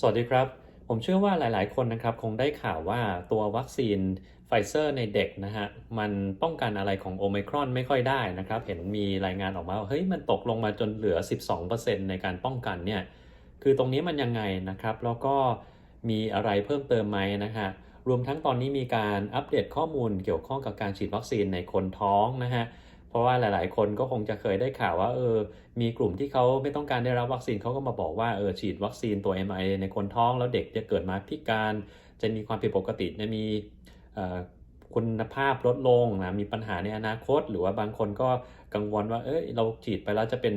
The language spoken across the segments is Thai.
สวัสดีครับ ผมเชื่อว่าหลายๆ คนนะครับคงได้ข่าวว่าตัววัคซีนไฟเซอร์ในเด็กนะฮะมันป้องกันอะไรของโอ i ครอนไม่ค่อยได้นะครับ เห็นมีรายงานออกมาว่าเฮ้ยมันตกลงมาจนเหลือ 12%ในการป้องกันเนี่ยคือตรงนี้มันยังไงนะครับ แล้วก็มีอะไรเพิ่มเติมไหมนะฮะรวมทั้งตอนนี้มีการอัปเดตข้อมูลเกี่ยวข้องกับการฉีดวัคซีนในคนท้องนะฮะ ราะว่าหลาย ๆ คนก็คงจะเคยได้ข่าวว่าเออมีกลุ่มที่เขาไม่ต้องการได้รับวัคซีนเขาก็มาบอกว่าเออฉีดวัคซีนตัว mRNA ในคนท้องแล้วเด็กจะเกิดมาพิการ จะมีความผิดปกติจะมีคุณภาพลดลงนะมีปัญหาในอนาคต หรือว่าบางคนก็กังวลว่าเอ้ยเราฉีดไปแล้วจะเป็น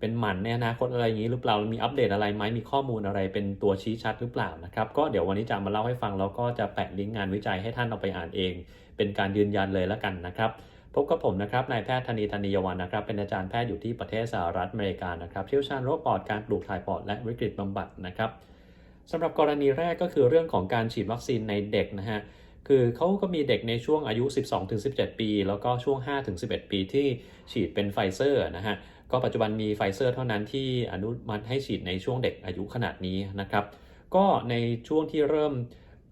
เป็นหมันในอนาคตอะไรอย่างนี้หรือเปล่ามีอัปเดตอะไรไหมมีข้อมูลอะไรเป็นตัวชี้ชัดหรือเปล่านะครับก็เดี๋ยววันนี้จะมาเล่าให้ฟังแล้วก็จะแปะลิงก์งานวิจัยให้ท่านเอาไปอ่านเอง เป็นการยืนยันเลยแล้วกันนะครับ พบกับผมนะครับนายแพทย์ธนีธนียวันนะครับ เป็นอาจารย์แพทย์อยู่ที่ประเทศสหรัฐอเมริกานะครับเชี่ยวชาญโรคปอดการปลูกถ่ายปอดและวิกฤตบำบัดนะครับสำหรับกรณีแรกก็คือเรื่องของการฉีดวัคซีนในเด็กนะฮะคือเขาก็มีเด็กในช่วงอายุ 12-17 ปี แล้วก็ช่วง 5-11 ปีที่ฉีดเป็นไฟเซอร์นะฮะก็ปัจจุบันมีไฟเซอร์เท่านั้นที่อนุมัติให้ฉีดในช่วงเด็กอายุขนาดนี้นะครับ ก็ในช่วงที่เริ่ม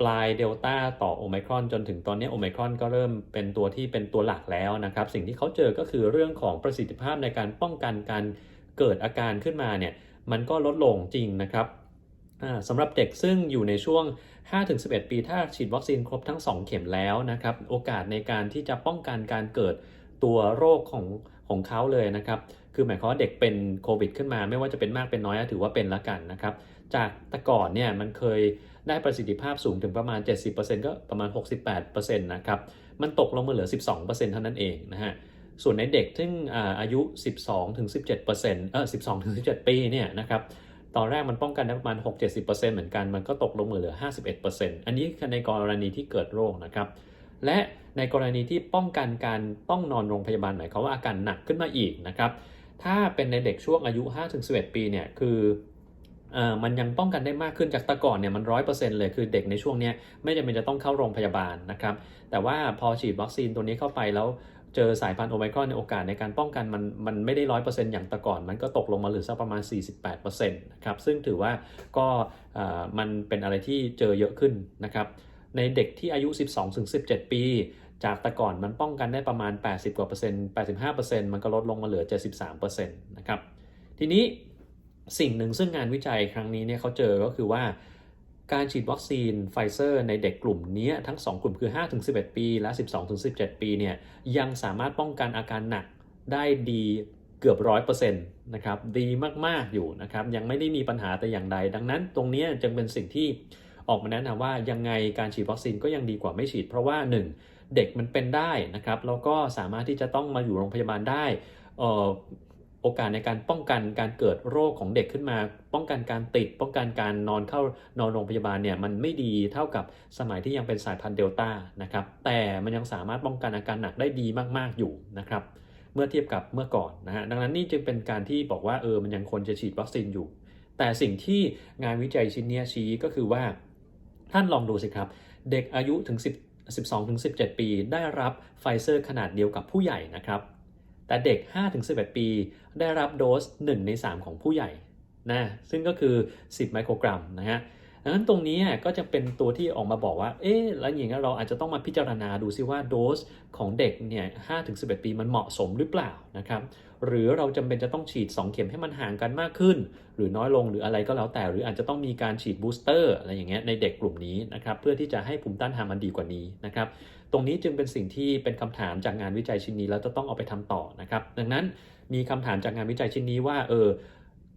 ปลายเดลต้าต่อโอไมครอนจนถึงตอนนี้โอไมครอนก็เริ่มเป็นตัวที่เป็นตัวหลักแล้วนะครับ สิ่งที่เขาเจอก็คือเรื่องของประสิทธิภาพในการป้องกันการเกิดอาการขึ้นมาเนี่ยมันก็ลดลงจริงนะครับสำหรับเด็กซึ่งอยู่ในช่วง 5-11 ปีถ้าฉีดวัคซีนครบทั้ง 2 เข็มแล้วนะครับ โอกาสในการที่จะป้องกันการเกิดตัวโรคของของเขาเลยนะครับ คือหมายความว่าเด็กเป็นโควิดขึ้นมา ไม่ว่าจะเป็นมากเป็นน้อยถือว่าเป็นละกันนะครับ จากแต่ก่อนเนี่ยมันเคย ได้ประสิทธิภาพสูงถึงประมาณ 70%ก็ประมาณ 68%นะครับมันตกลงมาเหลือ 12%เท่านั้นเองนะฮะส่วนในเด็กซึ่งอายุ 12-17%เออ12-17 ปีเนี่ยนะครับตอนแรกมันป้องกันได้ประมาณ 6-70%เหมือนกันมันก็ตกลงมาเหลือ 51%อันนี้ในกรณีที่เกิดโรคนะครับและในกรณีที่ป้องกันการต้องนอนโรงพยาบาลหมายความว่าอาการหนักขึ้นมาอีกนะครับ ถ้าเป็นในเด็กช่วงอายุ 5-11 ปีเนี่ย คือ มันยังป้องกันได้มากขึ้นจากแต่ก่อนเนี่ยมันร้อยเปอร์เซ็นต์เลยคือเด็กในช่วงนี้ไม่จำเป็นจะต้องเข้าโรงพยาบาลนะครับ แต่ว่าพอฉีดวัคซีนตัวนี้เข้าไปแล้วเจอสายพันธุ์โอไมครอนในโอกาสในการป้องกันมันมันไม่ได้ร้อยเปอร์เซ็นต์อย่างแต่ก่อน มันก็ตกลงมาเหลือสักประมาณ 48%นะครับซึ่งถือว่าก็มันเป็นอะไรที่เจอเยอะขึ้นนะครับในเด็กที่อายุ 12-17 ปี จากแต่ก่อนมันป้องกันได้ประมาณ 80กว่าเปอร์เซ็นต์85%มันก็ลดลงมาเหลือ 73%นะครับทีนี้ สิ่งหนึ่งซึ่งงานวิจัยครั้งนี้เนี่ยเขาเจอก็คือว่า การฉีดวัคซีนไฟเซอร์ในเด็กกลุ่มนี้ทั้ง 2 กลุ่มคือ 5-11 ปี และ 12-17 ปีเนี่ยยังสามารถป้องกันอาการหนักได้ดีเกือบร้อยเปอร์เซ็นต์นะครับดีมาก ๆ อยู่นะครับยังไม่ได้มีปัญหาแต่อย่างใด ดังนั้นตรงนี้จึงเป็นสิ่งที่ออกมาแนะนำว่ายังไงการฉีดวัคซีนก็ยังดีกว่าไม่ฉีด เพราะว่า 1 เด็กมันเป็นได้นะครับแล้วก็สามารถที่จะต้องมาอยู่โรงพยาบาลได้ โอกาสในการป้องกันการเกิดโรคของเด็กขึ้นมา ป้องกันการติด ป้องกันการนอนเข้านอนโรงพยาบาลเนี่ยมันไม่ดีเท่ากับสมัยที่ยังเป็นสายพันธุ์เดลต้านะครับแต่มันยังสามารถป้องกันอาการหนักได้ดีมากๆอยู่นะครับเมื่อเทียบกับเมื่อก่อนนะฮะดังนั้นนี่จึงเป็นการที่บอกว่าเออมันยังควรจะฉีดวัคซีนอยู่ แต่สิ่งที่งานวิจัยชิ้นนี้ชี้ก็คือว่า ท่านลองดูสิครับ เด็กอายุถึง10 12-17 ปี ได้รับไฟเซอร์ขนาดเดียวกับผู้ใหญ่นะครับ แต่เด็ก 5-11 ปี ได้รับโดส 1 ใน 3 ของผู้ใหญ่นะซึ่งก็คือ 10 ไมโครกรัมนะฮะดังนั้นตรงนี้ก็จะเป็นตัวที่ออกมาบอกว่า เอ๊ะ แล้วอย่างนี้เราอาจจะต้องมาพิจารณาดูซิว่าโดสของเด็กเนี่ย5-11ปีมันเหมาะสมหรือเปล่านะครับ หรือเราจำเป็นจะต้องฉีด 2 เข็มให้มันห่างกันมากขึ้น หรือน้อยลงหรืออะไรก็แล้วแต่ หรืออาจจะต้องมีการฉีดบูสเตอร์อะไรอย่างเงี้ยในเด็กกลุ่มนี้นะครับ เพื่อที่จะให้ภูมิต้านทานมันดีกว่านี้นะครับ ตรงนี้จึงเป็นสิ่งที่เป็นคำถามจากงานวิจัยชิ้นนี้แล้วจะต้องเอาไปทำต่อนะครับ ดังนั้นมีคำถามจากงานวิจัยชิ้นนี้ว่าเออ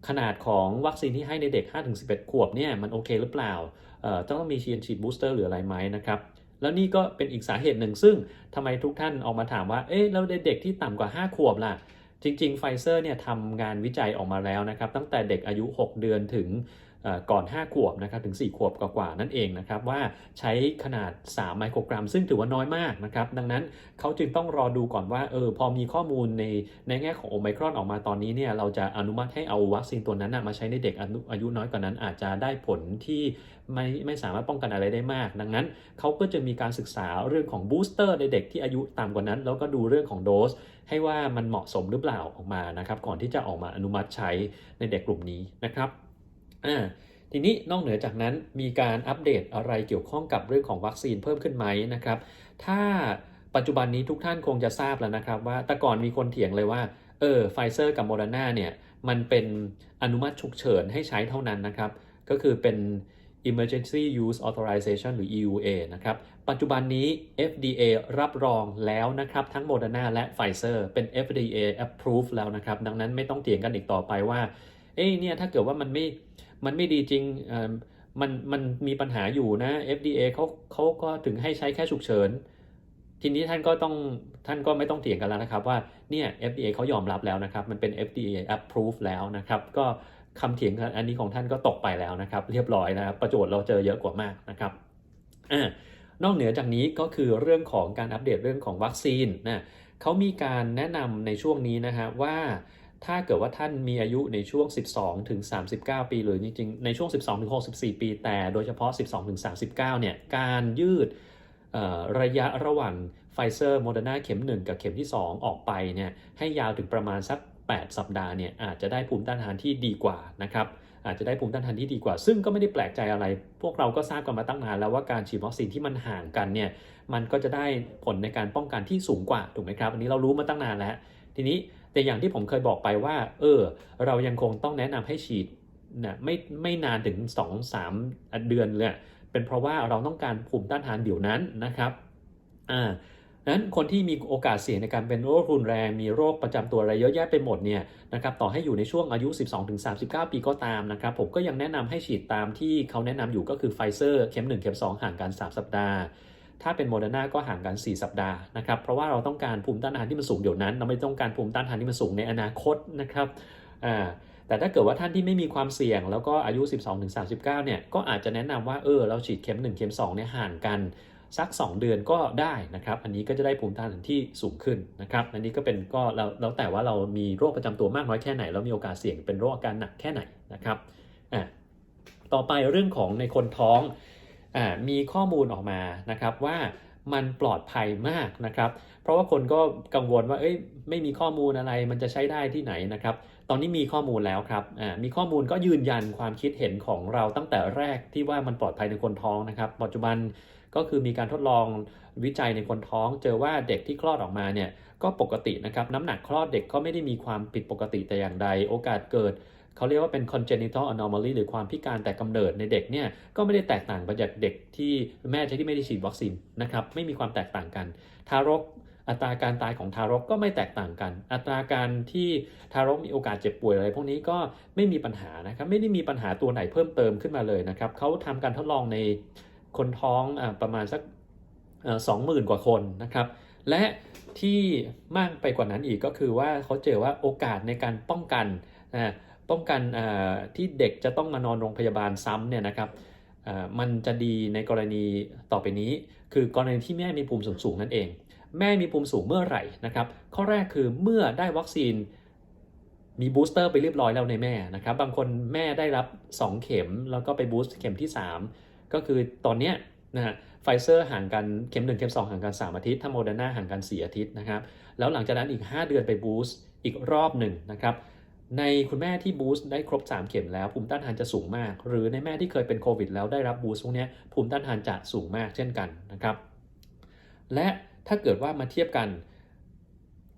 ขนาดของวัคซีนที่ให้ในเด็ก 5-11 ขวบเนี่ยมันโอเคหรือเปล่าเอ่อต้องมีฉีดฉีดบูสเตอร์หรืออะไรไหมนะครับแล้วนี่ก็เป็นอีกสาเหตุหนึ่ง ซึ่งทำไมทุกท่านออกมาถามว่า เอ๊ะ แล้วเด็กที่ต่ำกว่า 5 ขวบล่ะ จริงๆ ไฟเซอร์เนี่ยทำงานวิจัยออกมาแล้วนะครับ ตั้งแต่เด็กอายุ 6 เดือนถึง ก่อน 5 ขวบนะครับถึง 4 ขวบกว่าๆนั่นเองนะครับว่าใช้ขนาด 3 ไมโครกรัม ซึ่งถือว่าน้อยมากนะครับดังนั้นเขาจึงต้องรอดูก่อนว่าเออพอมีข้อมูลในในแง่ของโอไมครอนออกมาตอนนี้เนี่ยเราจะอนุมัติให้เอาวัคซีนตัวนั้นมาใช้ในเด็กอายุน้อยกว่านั้น อาจจะได้ผลที่ไม่ไม่สามารถป้องกันอะไรได้มาก ดังนั้นเขาก็จะมีการศึกษาเรื่องของบูสเตอร์ในเด็กที่อายุต่ำกว่านั้น แล้วก็ดูเรื่องของโดสให้ว่ามันเหมาะสมหรือเปล่าออกมานะครับก่อนที่จะออกมาอนุมัติใช้ในเด็กกลุ่มนี้นะครับ อ่าทีนี้นอกเหนือจากนั้นมีการอัปเดตอะไรเกี่ยวข้องกับเรื่องของวัคซีนเพิ่มขึ้นไหมนะครับ ถ้าปัจจุบันนี้ทุกท่านคงจะทราบแล้วนะครับ ว่าแต่ก่อนมีคนเถียงเลยว่าเออไฟเซอร์กับโมเดอร์นาเนี่ยมันเป็นอนุมัติฉุกเฉินให้ใช้เท่านั้นนะครับ ก็คือเป็น Emergency Use Authorization หรือ EUA นะครับ ปัจจุบันนี้ FDA รับรองแล้วนะครับ ทั้ง Moderna และ Pfizer เป็น FDA approve แล้วนะครับ ดังนั้นไม่ต้องเถียงกันอีกต่อไปว่า เอ้ยเนี่ย ถ้าเกิดว่ามันไม่ มันไม่ดีจริงอ่อมันมันมีปัญหาอยู่นะ FDA เขาเขาก็ถึงให้ใช้แค่ฉุกเฉิน ทีนี้ท่านก็ต้องท่านก็ไม่ต้องเถียงกันแล้วนะครับว่าเนี่ย FDA เขายอมรับแล้วนะครับ มันเป็น FDA approve แล้วนะครับ ก็คำเถียงอันนี้ของท่านก็ตกไปแล้วนะครับ เรียบร้อยนะครับประโยชน์เราเจอเยอะกว่ามากนะครับอ่านอกเหนือจากนี้ก็คือเรื่องของการอัปเดตเรื่องของวัคซีนนะเขามีการแนะนำในช่วงนี้นะฮะว่า ถ้าเกิดว่าท่านมีอายุในช่วง 12 ถึง 39 ปี หรือจริงๆ ในช่วง 12 ถึง 64 ปี แต่โดยเฉพาะ 12 ถึง 39 เนี่ย การยืดระยะระหว่างไฟเซอร์โมเดอร์นาเข็ม 1 กับเข็มที่ 2 ออกไปเนี่ยให้ยาวถึงประมาณสัก 8 สัปดาห์เนี่ยอาจจะได้ภูมิต้านทานที่ดีกว่านะครับอาจจะได้ภูมิต้านทานที่ดีกว่า ซึ่งก็ไม่ได้แปลกใจอะไร พวกเราก็ทราบกันมาตั้งนานแล้วว่าการฉีดวัคซีนที่มันห่างกันเนี่ยมันก็จะได้ผลในการป้องกันที่สูงกว่าถูกไหมครับ อันนี้เรารู้มาตั้งนานแล้ว ทีนี้ แต่อย่างที่ผมเคยบอกไปว่า เออ เรายังคงต้องแนะนำให้ฉีดนะไม่ไม่นานถึง 2-3 เดือนเลยเป็นเพราะว่าเราต้องการภูมิต้านทานเดี๋ยวนั้นนะครับอ่านั้นคนที่มีโอกาสเสี่ยงในการเป็นโรครุนแรง มีโรคประจำตัวอะไรเยอะแยะไปหมดเนี่ยนะครับต่อให้อยู่ในช่วงอายุ 12-39 ปีก็ตามนะครับ ผมก็ยังแนะนำให้ฉีดตามที่เขาแนะนำอยู่ก็คือไฟเซอร์เข็ม 1 เข็ม 2 ห่างกัน 3 สัปดาห์ ถ้าเป็นโมเดอร์นาก็ห่างกัน 4 สัปดาห์นะครับ เพราะว่าเราต้องการภูมิต้านทานที่มันสูงเดี๋ยวนั้น เราไม่ต้องการภูมิต้านทานที่มันสูงในอนาคตนะครับอ่าแต่ถ้าเกิดว่าท่านที่ไม่มีความเสี่ยง แล้วก็อายุ 12-39 เนี่ย ก็อาจจะแนะนำว่า เออ เราฉีดเข็ม 1 เข็ม 2 เนี่ยห่างกันสัก 2 เดือนก็ได้นะครับ อันนี้ก็จะได้ภูมิต้านทานที่สูงขึ้นนะครับ อันนี้ก็เป็นก็แล้วแล้วแต่ว่าเรามีโรคประจำตัวมากน้อยแค่ไหน แล้วมีโอกาสเสี่ยงเป็นโรคอาการหนักแค่ไหนนะครับ อ่า ต่อไปเรื่องของในคนท้อง มีข้อมูลออกมานะครับว่ามันปลอดภัยมากนะครับ เพราะว่าคนก็กังวลว่าเอ้ยไม่มีข้อมูลอะไรมันจะใช้ได้ที่ไหนนะครับ ตอนนี้มีข้อมูลแล้วครับมีข้อมูลก็ยืนยันความคิดเห็นของเราตั้งแต่แรกที่ว่ามันปลอดภัยในคนท้องนะครับ ปัจจุบันก็คือมีการทดลองวิจัยในคนท้อง เจอว่าเด็กที่คลอดออกมาเนี่ยก็ปกตินะครับ น้ำหนักคลอดเด็กก็ไม่ได้มีความผิดปกติแต่อย่างใด โอกาสเกิด เขาเรียกว่าเป็น congenital anomaly หรือความพิการแต่กำเนิดในเด็กเนี่ยก็ไม่ได้แตกต่างไปจากเด็กที่แม่ที่ไม่ได้ฉีดวัคซีนนะครับไม่มีความแตกต่างกัน ทารกอัตราการตายของทารกก็ไม่แตกต่างกัน อัตราการที่ทารกมีโอกาสเจ็บป่วยอะไรพวกนี้ก็ไม่มีปัญหานะครับ ไม่ได้มีปัญหาตัวไหนเพิ่มเติมขึ้นมาเลยนะครับเขาทำการทดลองในคนท้องอประมาณสักสองหมื่นกว่าคนนะครับ และที่มากไปกว่านั้นอีกก็คือว่าเขาเจอว่าโอกาสในการป้องกันนะ ป้องกันที่เด็กจะต้องมานอนโรงพยาบาลซ้ำเนี่ยนะครับมันจะดีในกรณีต่อไปนี้ คือกรณีที่แม่มีภูมิสูงๆนั่นเอง แม่มีภูมิสูงเมื่อไหร่นะครับ ข้อแรกคือเมื่อได้วัคซีนมีบูสเตอร์ไปเรียบร้อยแล้วในแม่นะครับ บางคนแม่ได้รับ 2 เข็มแล้วก็ไปบูสต์เข็มที่ 3 ก็คือตอนเนี้ยนะฮะไฟเซอร์ห่างกันเข็ม 1 เข็ม 2 ห่างกัน 3 อาทิตย์ ถ้าโมเดอร์นาห่างกัน 4 อาทิตย์นะครับ แล้วหลังจากนั้นอีก 5 เดือนไปบูสต์อีกรอบหนึ่งนะครับ ในคุณแม่ที่บูสต์ได้ครบ 3 เข็มแล้วภูมิต้านทานจะสูงมาก หรือในแม่ที่เคยเป็นโควิดแล้วได้รับบูสต์พวกนี้ภูมิต้านทานจะสูงมากเช่นกันนะครับ และถ้าเกิดว่ามาเทียบกัน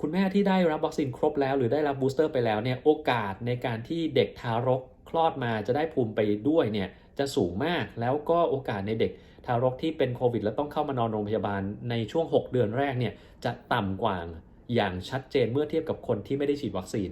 คุณแม่ที่ได้รับวัคซีนครบแล้ว หรือได้รับบูสเตอร์ไปแล้วเนี่ยโอกาสในการที่เด็กทารกคลอดมาจะได้ภูมิไปด้วยเนี่ยจะสูงมากแล้วก็โอกาสในเด็กทารกที่เป็นโควิด แล้วต้องเข้ามานอนโรงพยาบาลในช่วง 6 เดือนแรกเนี่ยจะต่ำกว่าอย่างชัดเจนเมื่อเทียบกับคนที่ไม่ได้ฉีดวัคซีน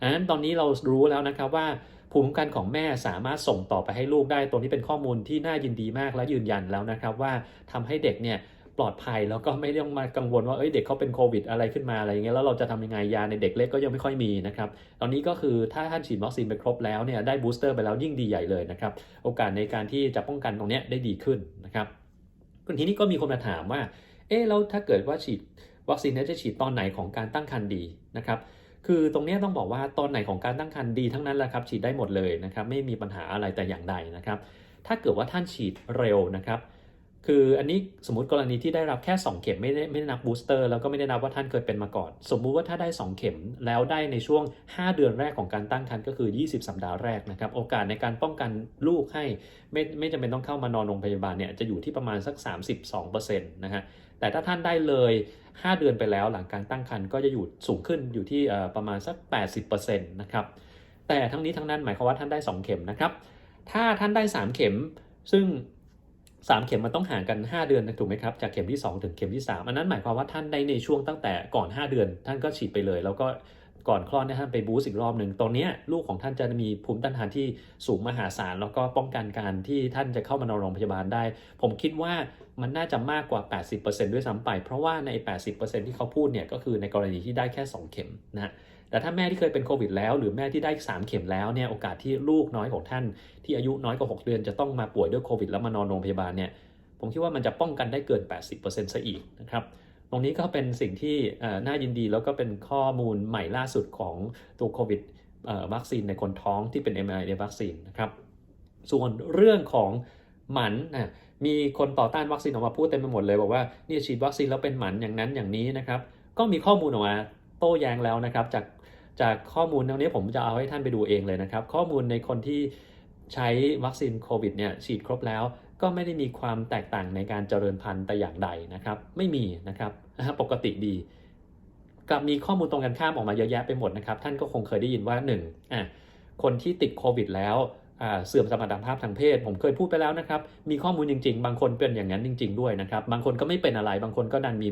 อันนั้นตอนนี้เรารู้แล้วนะครับว่าภูมิคุ้มกันของแม่สามารถส่งต่อไปให้ลูกได้ตัวนี้เป็นข้อมูลที่น่ายินดีมากและยืนยันแล้วนะครับว่าทำให้เด็กเนี่ยปลอดภัยแล้วก็ไม่ต้องมากังวลว่าเอ้ยเด็กเขาเป็นโควิดอะไรขึ้นมาอะไรเงี้ยแล้วเราจะทำยังไงยาในเด็กเล็กก็ยังไม่ค่อยมีนะครับตอนนี้ก็คือถ้าท่านฉีดวัคซีนไปครบแล้วเนี่ยได้บูสเตอร์ไปแล้วยิ่งดีใหญ่เลยนะครับโอกาสในการที่จะป้องกันตรงนี้ได้ดีขึ้นนะครับทีนี้ก็มีคนมาถามว่าเอ๊ะแล้วถ้าเกิดว่าฉีดวัคซีนนี้จะฉีดตอนไหนของการตั้งครรภ์ดีนะครับ คือตรงนี้ต้องบอกว่าตอนไหนของการตั้งครรภ์ดีทั้งนั้นแหละครับฉีดได้หมดเลยนะครับไม่มีปัญหาอะไรแต่อย่างใดนะครับ ถ้าเกิดว่าท่านฉีดเร็วนะครับ คืออันนี้สมมติกรณีที่ได้รับแค่ 2 เข็มไม่ได้ไม่ได้นับบูสเตอร์แล้วก็ไม่ได้นับว่าท่านเคยเป็นมาก่อน สมมุติว่าถ้าได้ 2 เข็มแล้วได้ในช่วง 5 เดือนแรกของการตั้งครรภ์ก็คือ 20 สัปดาห์แรกนะครับ โอกาสในการป้องกันลูกให้ไม่ไม่จำเป็นต้องเข้ามานอนโรงพยาบาลเนี่ยจะอยู่ที่ประมาณสัก 32%นะฮะ แต่ถ้าท่านได้เลย 5 เดือนไปแล้วหลังการตั้งครรภ์ก็จะอยู่สูงขึ้นอยู่ที่ประมาณสัก 80%นะครับแต่ทั้งนี้ทั้งนั้นหมายความว่าท่านได้ 2 เข็มนะครับ ถ้าท่านได้ 3 เข็ม ซึ่ง 3 เข็มมันต้องห่างกัน 5 เดือนถูกไหมครับ จากเข็มที่ 2 ถึงเข็มที่ 3 อันนั้นหมายความว่าท่านได้ในช่วงตั้งแต่ก่อน 5 เดือน ท่านก็ฉีดไปเลย แล้วก็ก่อนคลอดเนี่ยท่านไปบูสต์อีกรอบหนึ่งตอนนี้ลูกของท่านจะมีภูมิต้านทานที่สูงมหาศาล แล้วก็ป้องกันการที่ท่านจะเข้ามานอนโรงพยาบาลได้ ผมคิดว่า มันน่าจะมากกว่า 80%ด้วยซ้ำไป เพราะว่าใน 80%ที่เขาพูดเนี่ยก็คือในกรณีที่ได้แค่ 2 เข็มนะฮะแต่ถ้าแม่ที่เคยเป็นโควิดแล้ว หรือแม่ที่ได้ 3 เข็มแล้วเนี่ยโอกาสที่ลูกน้อยของท่าน ที่อายุน้อยกว่า 6 เดือนจะต้องมาป่วยด้วยโควิดแล้วมานอนโรงพยาบาลเนี่ยผมคิดว่ามันจะป้องกันได้เกิน 80%ซะอีกนะครับตรงนี้ก็เป็นสิ่งที่น่ายินดีแล้วก็เป็นข้อมูลใหม่ล่าสุดของตัวโควิดวัคซีนในคนท้องที่เป็น mRNA วัคซีนนะครับส่วนเรื่องของ หมันนะมีคนต่อต้านวัคซีนออกมาพูดเต็มไปหมดเลยบอกว่านี่ฉีดวัคซีนแล้วเป็นหมันอย่างนั้นอย่างนี้นะครับ ก็มีข้อมูลออกมาโต้แย้งแล้วนะครับจากจากข้อมูลตรงนี้ผมจะเอาให้ท่านไปดูเองเลยนะครับ ข้อมูลในคนที่ใช้วัคซีนโควิดเนี่ยฉีดครบแล้ว ก็ไม่ได้มีความแตกต่างในการเจริญพันธุ์แต่อย่างใดนะครับ ไม่มีนะครับปกติดีกลับมีข้อมูลตรงกันข้ามออกมาเยอะแยะไปหมดนะครับ ท่านก็คงเคยได้ยินว่า1อะคนที่ติดโควิดแล้ว เสื่อมสมรรถภาพทางเพศ ผมเคยพูดไปแล้วนะครับ มีข้อมูลจริง ๆ บางคนเป็นอย่างนั้นจริง ๆ ด้วยนะครับ บางคนก็ไม่เป็นอะไร บางคนก็ดันมี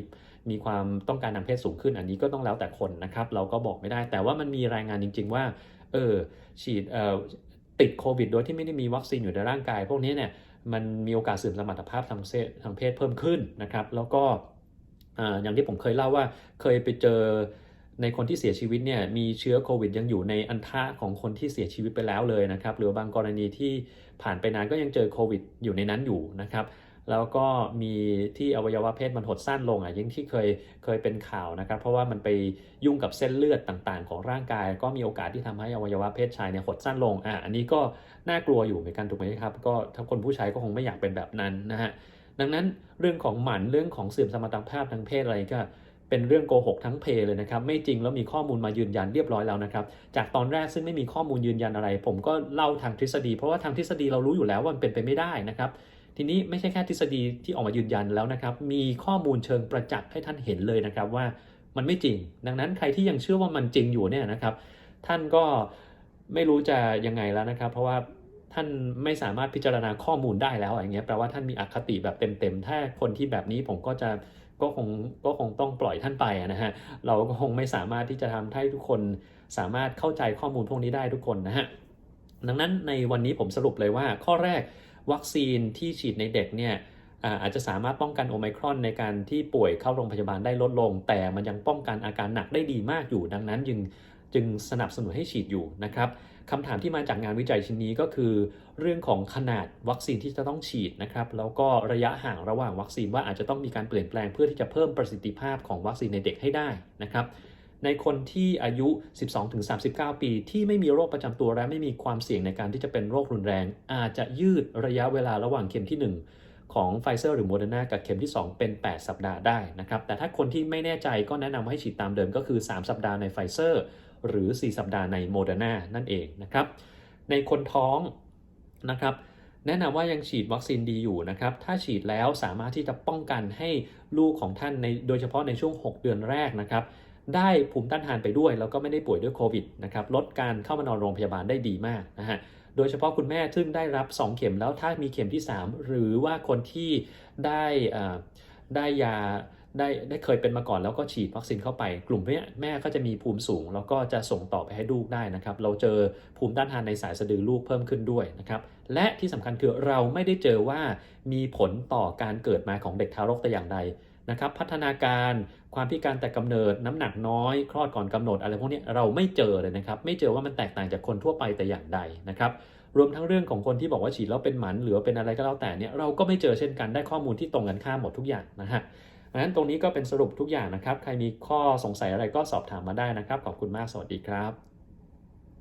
มีความต้องการทางเพศสูงขึ้น อันนี้ก็ต้องแล้วแต่คนนะครับ เราก็บอกไม่ได้ แต่ว่ามันมีรายงานจริง ๆ ว่า เออ ฉีด เอ่อ ติดโควิด โดยที่ไม่ได้มีวัคซีนอยู่ในร่างกาย พวกนี้เนี่ย มันมีโอกาสเสื่อมสมรรถภาพทางเพศทางเพศเพิ่มขึ้นนะครับ แล้วก็อ่าอย่างที่ผมเคยเล่าว่า เคยไปเจอ ในคนที่เสียชีวิตเนี่ยมีเชื้อโควิดยังอยู่ในอันทะของคนที่เสียชีวิตไปแล้วเลยนะครับหรือบางกรณีที่ผ่านไปนานก็ยังเจอโควิดอยู่ในนั้นอยู่นะครับแล้วก็มีที่อวัยวะเพศมันหดสั้นลงอะอยังที่เคยเคยเป็นข่าวนะครับ เพราะว่ามันไปยุ่งกับเส้นเลือดต่างๆ ของร่างกาย ก็มีโอกาสที่ทำให้อวัยวะเพศชายเนี่ยหดสั้นลงอะอันนี้ก็น่ากลัวอยู่เหมือนกันถูกไหมครับ ก็ถ้าคนผู้ชายก็คงไม่อยากเป็นแบบนั้นนะฮะดังนั้นเรื่องของหมันเรื่องของเสื่อมสมรรถภาพทางเพศอะไรก็ เป็นเรื่องโกหกทั้งเพเลยนะครับไม่จริงแล้วมีข้อมูลมายืนยันเรียบร้อยแล้วนะครับจากตอนแรกซึ่งไม่มีข้อมูลยืนยันอะไร ผมก็เล่าทางทฤษฎี เพราะว่าทางทฤษฎีเรารู้อยู่แล้วว่ามันเป็นไปไม่ได้นะครับทีนี้ไม่ใช่แค่ทฤษฎีที่ออกมายืนยันแล้วนะครับ มีข้อมูลเชิงประจักษ์ให้ท่านเห็นเลยนะครับว่ามันไม่จริง ดังนั้นใครที่ยังเชื่อว่ามันจริงอยู่เนี่ยนะครับ ท่านก็ไม่รู้จะยังไงแล้วนะครับ เพราะว่าท่านไม่สามารถพิจารณาข้อมูลได้แล้วอย่างเงี้ยแปลว่าท่านมีอคติแบบเต็มๆ ถ้าคนที่แบบนี้ผมก็จะ ก็คงก็คงต้องปล่อยท่านไปนะฮะเราก็คงไม่สามารถที่จะทำให้ทุกคนสามารถเข้าใจข้อมูลพวกนี้ได้ทุกคนนะฮะดังนั้นในวันนี้ผมสรุปเลยว่าข้อแรกวัคซีนที่ฉีดในเด็กเนี่ยอาอาจจะสามารถป้องกันโอไมครอนในการที่ป่วยเข้าโรงพยาบาลได้ลดลง แต่มันยังป้องกันอาการหนักได้ดีมากอยู่ ดังนั้นจึงจึงสนับสนุนให้ฉีดอยู่นะครับ คำถามที่มาจากงานวิจัยชิ้นนี้ก็คือ เรื่องของขนาดวัคซีนที่จะต้องฉีดนะครับ แล้วก็ระยะห่างระหว่างวัคซีนว่าอาจจะต้องมีการเปลี่ยนแปลงเพื่อที่จะเพิ่มประสิทธิภาพของวัคซีนในเด็กให้ได้นะครับ ในคนที่อายุ 12-39 ปี ที่ไม่มีโรคประจำตัวและไม่มีความเสี่ยงในการที่จะเป็นโรครุนแรง อาจจะยืดระยะเวลาระหว่างเข็มที่ 1ของไฟเซอร์หรือโมเดอร์นากับเข็มที่ 2 เป็น 8 สัปดาห์ได้นะครับ แต่ถ้าคนที่ไม่แน่ใจก็แนะนำให้ฉีดตามเดิมก็คือ 3 สัปดาห์ในไฟเซอร์ หรือ 4 สัปดาห์ในโมเดอร์นานั่นเองนะครับ ในคนท้องนะครับแนะนำว่ายังฉีดวัคซีนดีอยู่นะครับ ถ้าฉีดแล้วสามารถที่จะป้องกันให้ลูกของท่านในโดยเฉพาะในช่วง 6 เดือนแรกนะครับ ได้ภูมิต้านทานไปด้วย แล้วก็ไม่ได้ป่วยด้วยโควิดนะครับ ลดการเข้ามานอนโรงพยาบาลได้ดีมากนะฮะ โดยเฉพาะคุณแม่ซึ่งได้รับ 2 เข็มแล้วถ้ามีเข็มที่ 3 หรือว่าคนที่ได้อ่ได้ยา ได้ได้เคยเป็นมาก่อนแล้วก็ฉีดวัคซีนเข้าไป กลุ่มเนี้ยแม่ก็จะมีภูมิสูง แล้วก็จะส่งต่อไปให้ลูกได้นะครับ เราเจอภูมิต้านทานในสายสะดือลูกเพิ่มขึ้นด้วยนะครับ และที่สำคัญคือเราไม่ได้เจอว่ามีผลต่อการเกิดมาของเด็กทารกแต่อย่างใดนะครับ พัฒนาการความพิการแต่กำเนิดน้ำหนักน้อย คลอดก่อนกำหนดอะไรพวกนี้เราไม่เจอเลยนะครับ ไม่เจอว่ามันแตกต่างจากคนทั่วไปแต่อย่างใดนะครับรวมทั้งเรื่องของคนที่บอกว่าฉีดแล้วเป็นหมันหรือเป็นอะไรก็แล้วแต่เนี่ยเราก็ไม่เจอเช่นกันได้ข้อมูลที่ตรงกันข้ามหมดทุกอย่างนะฮะ ดังนั้นตรงนี้ก็เป็นสรุปทุกอย่างนะครับ ใครมีข้อสงสัยอะไรก็สอบถามมาได้นะครับ ขอบคุณมาก สวัสดีครับ